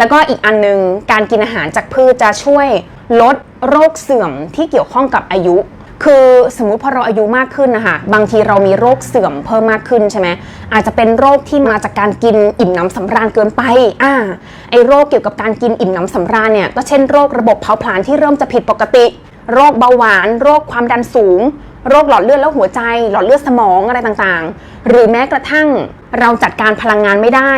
แล้วก็อีกอันนึงการกินอาหารจากพืชจะช่วยลดโรคเสื่อมที่เกี่ยวข้องกับอายุ คือสมมุติพอเราอายุมากขึ้นนะคะบางทีเรามีโรคเสื่อมเพิ่มมากขึ้นใช่ไหมอาจจะเป็นโรคที่มาจากการกินอิ่มน้ำสำราญเกินไปอ่าไอโรคเกี่ยวกับการกินอิ่มน้ำสำราญเนี่ยก็เช่นโรคระบบเผาผลาญที่เริ่มจะผิดปกติ โรคเบาหวาน โรคความดันสูงโรคหลอดเลือดและหัวใจ หลอดเลือดสมองอะไรต่างๆ หรือแม้กระทั่งเราจัดการพลังงานไม่ได้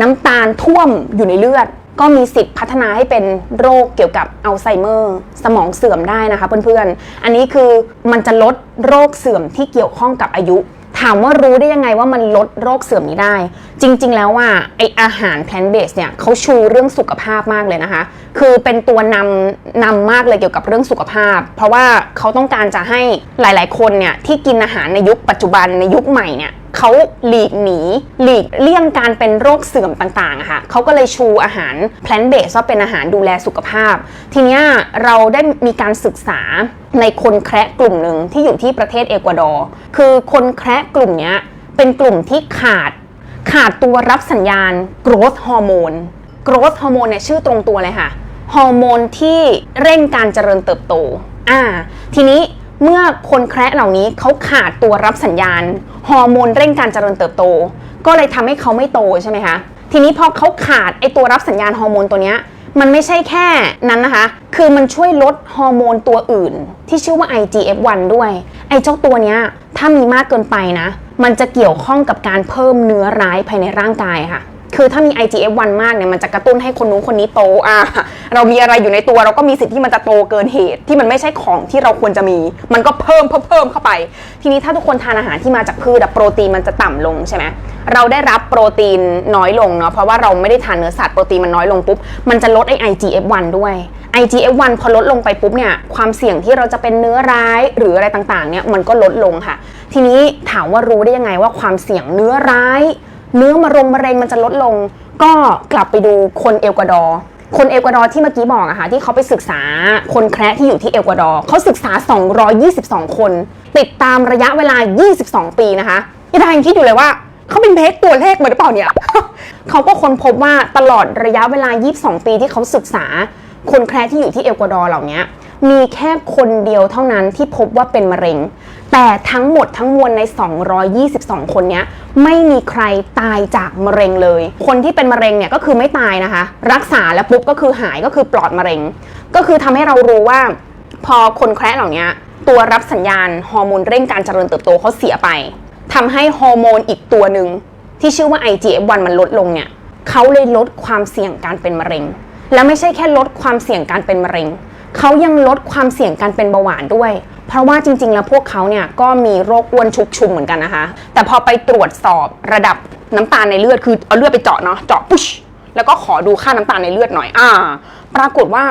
น้ำตาลท่วมอยู่ในเลือด ก็มีสิทธิ์พัฒนาให้เป็นโรคเกี่ยวกับอัลไซเมอร์ สมองเสื่อมได้นะคะเพื่อนๆ อันนี้คือมันจะลดโรคเสื่อมที่เกี่ยวข้องกับอายุ ถามว่ารู้ได้ยังไงว่ามันลดโรคเสื่อมนี้ได้ จริง ๆ แล้วว่าไออาหารแพลนเบสเนี่ยเขาชูเรื่องสุขภาพมากเลยนะคะ คือเป็นตัวนำนำมากเลยเกี่ยวกับเรื่องสุขภาพ เพราะว่าเขาต้องการจะให้หลาย ๆ คนเนี่ยที่กินอาหารในยุคปัจจุบันในยุคใหม่เนี่ย เขาหลีกหนีหลีกเลี่ยงการเป็นโรคเสื่อมต่างๆอะค่ะเขาก็เลยชูอาหารแพลนเบสว่าเป็นอาหารดูแลสุขภาพ ทีนี้เราได้มีการศึกษาในคนแคระกลุ่มหนึ่งที่อยู่ที่ประเทศเอกวาดอร์คือคนแคระกลุ่มนี้เป็นกลุ่มที่ขาดขาดตัวรับสัญญาณ growth hormone growth hormone เนี่ยชื่อตรงตัวเลยค่ะฮอร์โมนที่เร่งการเจริญเติบโตอ่าทีนี้ เมื่อคนแคระเหล่านี้เขาขาดตัวรับสัญญาณ ฮอร์โมนเร่งการเจริญเติบโต ก็เลยทำให้เขาไม่โตใช่ไหมคะ ทีนี้พอเขาขาดไอตัวรับสัญญาณฮอร์โมนตัวเนี้ยมันไม่ใช่แค่นั้นนะคะ คือมันช่วยลดฮอร์โมนตัวอื่น ที่ชื่อว่า IGF-1 ด้วย ไอเจ้าตัวเนี้ยถ้ามีมากเกินไปนะ มันจะเกี่ยวข้องกับการเพิ่มเนื้อร้ายภายในร่างกายค่ะ คือถ้ามี IGF-1 มากเนี่ยมันจะกระตุ้นให้คนนู้นคนนี้โตอะเรามีอะไรอยู่ในตัวเราก็มีสิทธิ์ที่มันจะโตเกินเหตุ ที่มันไม่ใช่ของที่เราควรจะมี มันก็เพิ่มเพิ่มเพิ่มเข้าไป ทีนี้ถ้าทุกคนทานอาหารที่มาจากพืชอะโปรตีนมันจะต่ำลงใช่ไหมเราได้รับโปรตีนน้อยลงเนาะเพราะว่าเราไม่ได้ทานเนื้อสัตว์โปรตีนมันน้อยลงปุ๊บมันจะลดไอ IGF-1 ด้วย IGF-1 พอลดลงไปปุ๊บเนี่ยความเสี่ยงที่เราจะเป็นเนื้อร้ายหรืออะไรต่างๆเนี่ยมันก็ลดลงค่ะ ทีนี้ถามว่ารู้ได้ยังไงว่าความเสี่ยงเนื้อร้าย เนื้อมะรงมะเร็งมันจะลดลง ก็กลับไปดูคนเอลกวาดอร์คนเอลกวาดอร์ที่เมื่อกี้บอกอะค่ะที่เขาไปศึกษาคนแคระที่อยู่ที่เอลกวาดอร์เขาศึกษา 222 คน ติดตามระยะเวลา 22 ปีนะคะยังได้ยังคิดอยู่เลยว่าเขาเป็นเพกตัวเลขมาหรือเปล่าเนี่ยเขาก็ค้นพบว่าตลอดระยะเวลา 22 ปีที่เขาศึกษาคนแคระที่อยู่ที่เอลกวาดอร์เหล่านี้ มีแค่คนเดียวเท่านั้นที่พบว่าเป็นมะเร็ง แต่ทั้งหมดทั้งมวลใน 222 คนนี้ไม่มีใครตายจากมะเร็งเลย คนที่เป็นมะเร็งเนี่ยก็คือไม่ตายนะคะ รักษาแล้วปุ๊บก็คือหายก็คือปลอดมะเร็ง ก็คือทำให้เรารู้ว่า พอคนแคระเหล่านี้ตัวรับสัญญาณฮอร์โมนเร่งการเจริญเติบโตเขาเสียไปทำให้ฮอร์โมนอีกตัวหนึ่งที่ชื่อว่า IGF-1 มันลดลงเนี่ยเขาเลยลดความเสี่ยงการเป็นมะเร็ง และไม่ใช่แค่ลดความเสี่ยงการเป็นมะเร็ง เขายังลดความเสี่ยงการเป็นเบาหวานด้วย เพราะว่าจริง ๆ แล้วพวกเขาเนี่ยก็มีโรคอ้วนชุกชุมเหมือนกันนะคะ แต่พอไปตรวจสอบระดับน้ำตาลในเลือดคือเอาเลือดไปเจาะเนาะเจาะปุ๊ชแล้วก็ขอดูค่าน้ำตาลในเลือดหน่อยอ่า ปรากฏว่า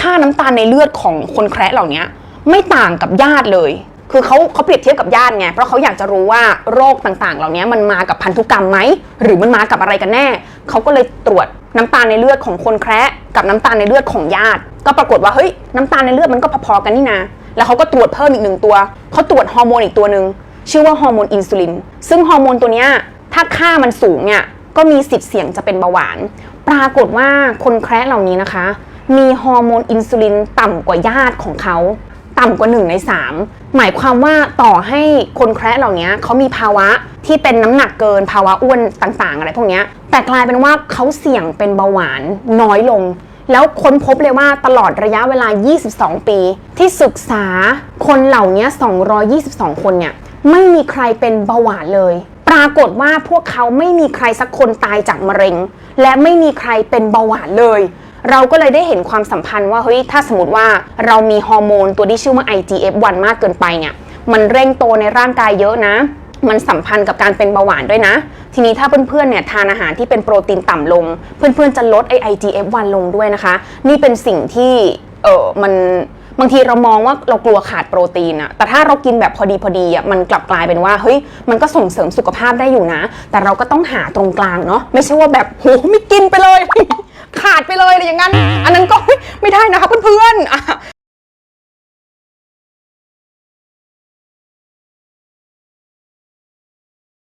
ค่าน้ำตาลในเลือดของคนแคระเหล่านี้ไม่ต่างกับญาติเลย คือเขาเขาเปรียบเทียบกับญาติไง เพราะเขาอยากจะรู้ว่าโรคต่างๆ เหล่านี้มันมากับพันธุกรรมไหม หรือมันมากับอะไรกันแน่ เขาก็เลยตรวจน้ำตาลในเลือดของคนแคระ กับน้ำตาลในเลือดของญาติ ก็ปรากฏว่าเฮ้ยน้ำตาลในเลือดมันก็พอๆกันนี่นะแล้วเขาก็ตรวจเพิ่มอีกหนึ่งตัวเขาตรวจฮอร์โมนอีกตัวหนึ่งชื่อว่าฮอร์โมนอินซูลินซึ่งฮอร์โมนตัวเนี้ยถ้าค่ามันสูงเนี่ยก็มีสิทธิ์เสี่ยงจะเป็นเบาหวาน ปรากฏว่าคนแคระเหล่านี้นะคะ มีฮอร์โมนอินซูลินต่ำกว่าญาติของเขา ต่ำกว่า 1 ใน 3 หมายความว่าต่อให้คนแคระเหล่านี้เขามีภาวะที่เป็นน้ำหนักเกินภาวะอ้วนต่างๆ อะไรพวกนี้แต่กลายเป็นว่าเขาเสี่ยงเป็นเบาหวานน้อยลง แล้วค้นพบเลยว่าตลอดระยะเวลา 22 ปี ที่ศึกษาคนเหล่านี้222 คนเนี่ยไม่มีใครเป็นเบาหวานเลย ปรากฏว่าพวกเขาไม่มีใครสักคนตายจากมะเร็ง และไม่มีใครเป็นเบาหวานเลย เราก็เลยได้เห็นความสัมพันธ์ว่าเฮ้ยถ้าสมมติว่าเรามีฮอร์โมนตัวที่ชื่อว่า IGF-1 มากเกินไปเนี่ยมันเร่งโตในร่างกายเยอะนะ มันสัมพันธ์กับการเป็นเบาหวานด้วยนะ ทีนี้ถ้าเพื่อนๆเนี่ยทานอาหารที่เป็นโปรตีนต่ำลง เพื่อนๆจะลดไอ IGF-1 ลงด้วยนะคะ นี่เป็นสิ่งที่เออมันบางทีเรามองว่าเรากลัวขาดโปรตีนอะแต่ถ้าเรากินแบบพอดีพอดีอะมันกลับกลายเป็นว่าเฮ้ยมันก็ส่งเสริมสุขภาพได้อยู่นะ แต่เราก็ต้องหาตรงกลางเนาะไม่ใช่ว่าแบบโหไม่กินไปเลย ขาดไปเลยอะไรอย่างนั้น อันนั้นก็ไม่ได้นะคะเพื่อนๆ